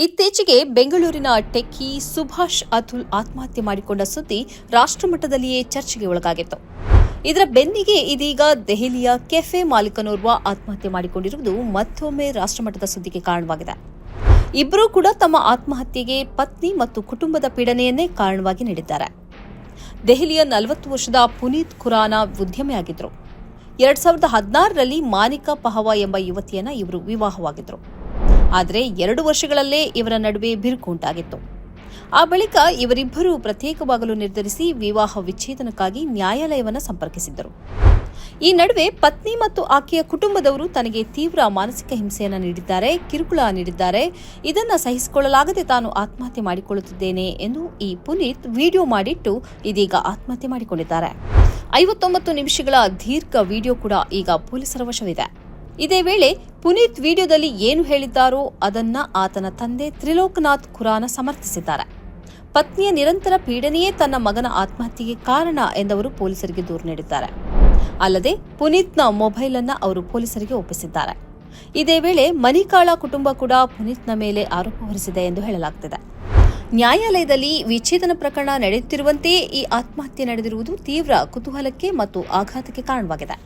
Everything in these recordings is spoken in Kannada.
ಇತ್ತೀಚೆಗೆ ಬೆಂಗಳೂರಿನ ಟೆಕ್ಕಿ ಸುಭಾಷ್ ಅತುಲ್ ಆತ್ಮಹತ್ಯೆ ಮಾಡಿಕೊಂಡ ಸುದ್ದಿ ರಾಷ್ಟ್ರಮಟ್ಟದಲ್ಲಿಯೇ ಚರ್ಚೆಗೆ ಒಳಗಾಗಿತ್ತು. ಇದರ ಬೆನ್ನಿಗೆ ಇದೀಗ ದೆಹಲಿಯ ಕೆಫೆ ಮಾಲೀಕನೋರ್ವ ಆತ್ಮಹತ್ಯೆ ಮಾಡಿಕೊಂಡಿರುವುದು ಮತ್ತೊಮ್ಮೆ ರಾಷ್ಟ್ರಮಟ್ಟದ ಸುದ್ದಿಗೆ ಕಾರಣವಾಗಿದೆ. ಇಬ್ಬರೂ ಕೂಡ ತಮ್ಮ ಆತ್ಮಹತ್ಯೆಗೆ ಪತ್ನಿ ಮತ್ತು ಕುಟುಂಬದ ಪೀಡನೆಯನ್ನೇ ಕಾರಣವಾಗಿ ನೀಡಿದ್ದಾರೆ. ದೆಹಲಿಯ ನಲವತ್ತು ವರ್ಷದ ಪುನೀತ್ ಖುರಾನ ಉದ್ಯಮಿಯಾಗಿದ್ದರು. ಎರಡ್ ಸಾವಿರದ ಹದಿನಾರರಲ್ಲಿ ಮಾನಿಕಾ ಪಹವಾ ಎಂಬ ಯುವತಿಯನ್ನ ಇವರು ವಿವಾಹವಾಗಿದ್ದರು ಆದರೆ ಎರಡು ವರ್ಷಗಳಲ್ಲೇ ಇವರ ನಡುವೆ ಬಿರುಕು ಉಂಟಾಗಿತ್ತು. ಆ ಬಳಿಕ ಇವರಿಬ್ಬರು ಪ್ರತ್ಯೇಕವಾಗಲು ನಿರ್ಧರಿಸಿ ವಿವಾಹ ವಿಚ್ಛೇದನಕ್ಕಾಗಿ ನ್ಯಾಯಾಲಯವನ್ನು ಸಂಪರ್ಕಿಸಿದ್ದರು. ಈ ನಡುವೆ ಪತ್ನಿ ಮತ್ತು ಆಕೆಯ ಕುಟುಂಬದವರು ತನಗೆ ತೀವ್ರ ಮಾನಸಿಕ ಹಿಂಸೆಯನ್ನು ನೀಡಿದ್ದಾರೆ, ಕಿರುಕುಳ ನೀಡಿದ್ದಾರೆ. ಇದನ್ನು ಸಹಿಸಿಕೊಳ್ಳಲಾಗದೆ ತಾನು ಆತ್ಮಹತ್ಯೆ ಮಾಡಿಕೊಳ್ಳುತ್ತಿದ್ದೇನೆ ಎಂದು ಈ ಪುನೀತ್ ವಿಡಿಯೋ ಮಾಡಿಟ್ಟು ಇದೀಗ ಆತ್ಮಹತ್ಯೆ ಮಾಡಿಕೊಂಡಿದ್ದಾರೆ. ಐವತ್ತೊಂಬತ್ತು ನಿಮಿಷಗಳ ದೀರ್ಘ ವಿಡಿಯೋ ಕೂಡ ಈಗ ಪೊಲೀಸರ ವಶವಿದೆ. ಇದೇ ವೇಳೆ ಪುನೀತ್ ವಿಡಿಯೋದಲ್ಲಿ ಏನು ಹೇಳಿದ್ದಾರೋ ಅದನ್ನ ಆತನ ತಂದೆ ತ್ರಿಲೋಕನಾಥ್ ಖುರಾನ ಸಮರ್ಥಿಸಿದ್ದಾರೆ. ಪತ್ನಿಯ ನಿರಂತರ ಪೀಡನೆಯೇ ತನ್ನ ಮಗನ ಆತ್ಮಹತ್ಯೆಗೆ ಕಾರಣ ಎಂದವರು ಪೊಲೀಸರಿಗೆ ದೂರು ನೀಡಿದ್ದಾರೆ. ಅಲ್ಲದೆ ಪುನೀತ್ನ ಮೊಬೈಲ್ ಅನ್ನ ಅವರು ಪೊಲೀಸರಿಗೆ ಒಪ್ಪಿಸಿದ್ದಾರೆ. ಇದೇ ವೇಳೆ ಮಣಿಕಾಳ ಕುಟುಂಬ ಕೂಡ ಪುನೀತ್ನ ಮೇಲೆ ಆರೋಪ ಹೊರಿಸಿದೆ ಎಂದು ಹೇಳಲಾಗುತ್ತಿದೆ ನ್ಯಾಯಾಲಯದಲ್ಲಿ ವಿಚ್ಛೇದನ ಪ್ರಕರಣ ನಡೆಯುತ್ತಿರುವಂತೆಯೇ ಈ ಆತ್ಮಹತ್ಯೆ ನಡೆದಿರುವುದು ತೀವ್ರ ಕುತೂಹಲಕ್ಕೆ ಮತ್ತು ಆಘಾತಕ್ಕೆ ಕಾರಣವಾಗಿದೆ.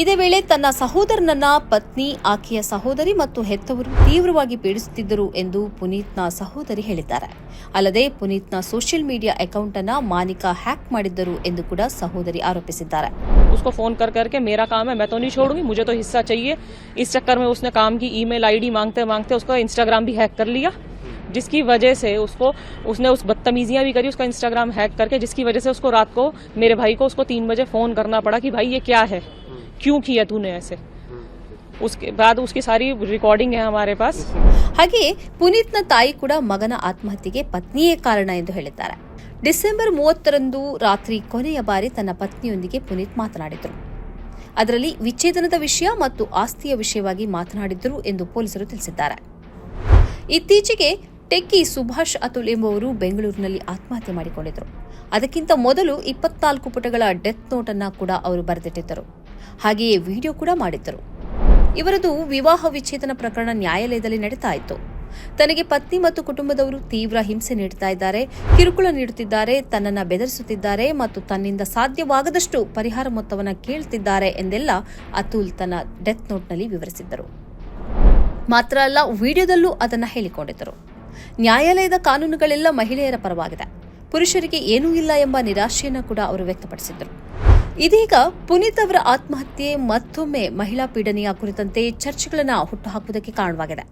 ಇದೇ ವೇಳೆ ತನ್ನ ಸಹೋದರನನ್ನ ಪತ್ನಿ ಆಕೆಯ ಸಹೋದರಿ ಮತ್ತು ಹೆತ್ತವರು ತೀವ್ರವಾಗಿ ಪೀಡಿಸುತ್ತಿದ್ದರು ಎಂದು ಪುನೀತ್ನ ಸಹೋದರಿ ಹೇಳಿದ್ದಾರೆ ಅಲ್ಲದೆ ಪುನೀತ್ನ ಸೋಷಿಯಲ್ ಮೀಡಿಯಾ ಅಕೌಂಟ್ ಅನ್ನ ಮಾನಿಕಾ ಹ್ಯಾಕ್ ಮಾಡಿದ್ದರು ಎಂದು ಕೂಡ ಸಹೋದರಿ ಆರೋಪಿಸಿದ್ದಾರೆ उसको फोन कर करके मेरा काम है मैं तो नहीं छोड़ूंगी मुझे तो हिस्सा चाहिए इस चक्कर में उसने काम की ईमेल आईडी मांगते मांगते उसका इंस्टाग्राम भी हैक कर लिया जिसकी वजह से उसको उसने उस बदतमीजियां भी करी उसका इंस्टाग्राम हैक करके जिसकी वजह से उसको रात को मेरे भाई को उसको तीन बजे फोन करना पड़ा कि भाई ये क्या है क्यों किया तूने ऐसे उसके बाद उसकी सारी रिकॉर्डिंग है हमारे पास ಹಾಗೆಯೇ ಪುನೀತ್ನ ತಾಯಿ ಕೂಡ ಮಗನ ಆತ್ಮಹತ್ಯೆಗೆ ಪತ್ನಿಯೇ ಕಾರಣ ಎಂದು ಹೇಳಿದ್ದಾರೆ ಡಿಸೆಂಬರ್ ಮೂವತ್ತರಂದು ರಾತ್ರಿ ಕೊನೆಯ ಬಾರಿ ತನ್ನ ಪತ್ನಿಯೊಂದಿಗೆ ಪುನೀತ್ ಮಾತನಾಡಿದರು ಅದರಲ್ಲಿ ವಿಚ್ಛೇದನದ ವಿಷಯ ಮತ್ತು ಆಸ್ತಿಯ ವಿಷಯವಾಗಿ ಮಾತನಾಡಿದ್ದರು ಎಂದು ಪೊಲೀಸರು ತಿಳಿಸಿದ್ದಾರೆ ಇತ್ತೀಚೆಗೆ ಟೆಕ್ಕಿ ಸುಭಾಷ್ ಅತುಲ್ ಎಂಬುವರು ಬೆಂಗಳೂರಿನಲ್ಲಿ ಆತ್ಮಹತ್ಯೆ ಮಾಡಿಕೊಂಡಿದ್ದರು ಅದಕ್ಕಿಂತ ಮೊದಲು ಇಪ್ಪತ್ನಾಲ್ಕು ಪುಟಗಳ ಡೆತ್ ನೋಟ್ ಅನ್ನ ಕೂಡ ಅವರು ಬರೆದಿಟ್ಟಿದ್ದರು ಹಾಗೆಯೇ ವಿಡಿಯೋ ಕೂಡ ಮಾಡಿದ್ದರು. ಇವರದು ವಿವಾಹ ವಿಚ್ಛೇದನ ಪ್ರಕರಣ ನ್ಯಾಯಾಲಯದಲ್ಲಿ ನಡೀತಾ ಇತ್ತು. ತನಗೆ ಪತ್ನಿ ಮತ್ತು ಕುಟುಂಬದವರು ತೀವ್ರ ಹಿಂಸೆ ನೀಡುತ್ತಾ ಇದ್ದಾರೆ, ಕಿರುಕುಳ ನೀಡುತ್ತಿದ್ದಾರೆ, ತನ್ನನ್ನ ಬೆದರಿಸುತ್ತಿದ್ದಾರೆ ಮತ್ತು ತನ್ನಿಂದ ಸಾಧ್ಯವಾಗದಷ್ಟು ಪರಿಹಾರ ಮೊತ್ತವನ್ನು ಕೇಳುತ್ತಿದ್ದಾರೆ ಎಂದೆಲ್ಲ ಅತುಲ್ ತನ್ನ ಡೆತ್ ನೋಟ್ನಲ್ಲಿ ವಿವರಿಸಿದ್ದರು. ಮಾತ್ರ ಅಲ್ಲ, ವಿಡಿಯೋದಲ್ಲೂ ಅದನ್ನು ಹೇಳಿಕೊಂಡಿದ್ದರು. ನ್ಯಾಯಾಲಯದ ಕಾನೂನುಗಳೆಲ್ಲ ಮಹಿಳೆಯರ ಪರವಾಗಿದೆ. ಪುರುಷರಿಗೆ ಏನೂ ಇಲ್ಲ ಎಂಬ ನಿರಾಶೆಯನ್ನು ಕೂಡ ಅವರು ವ್ಯಕ್ತಪಡಿಸಿದ್ದರು. ಇದೀಗ ಪುನೀತ್ ಅವರ ಆತ್ಮಹತ್ಯೆ ಮತ್ತೊಮ್ಮೆ ಮಹಿಳಾ ಪೀಡನೆಯ ಕುರಿತಂತೆ ಚರ್ಚೆಗಳನ್ನು ಹುಟ್ಟುಹಾಕುವುದಕ್ಕೆ ಕಾರಣವಾಗಿದೆ.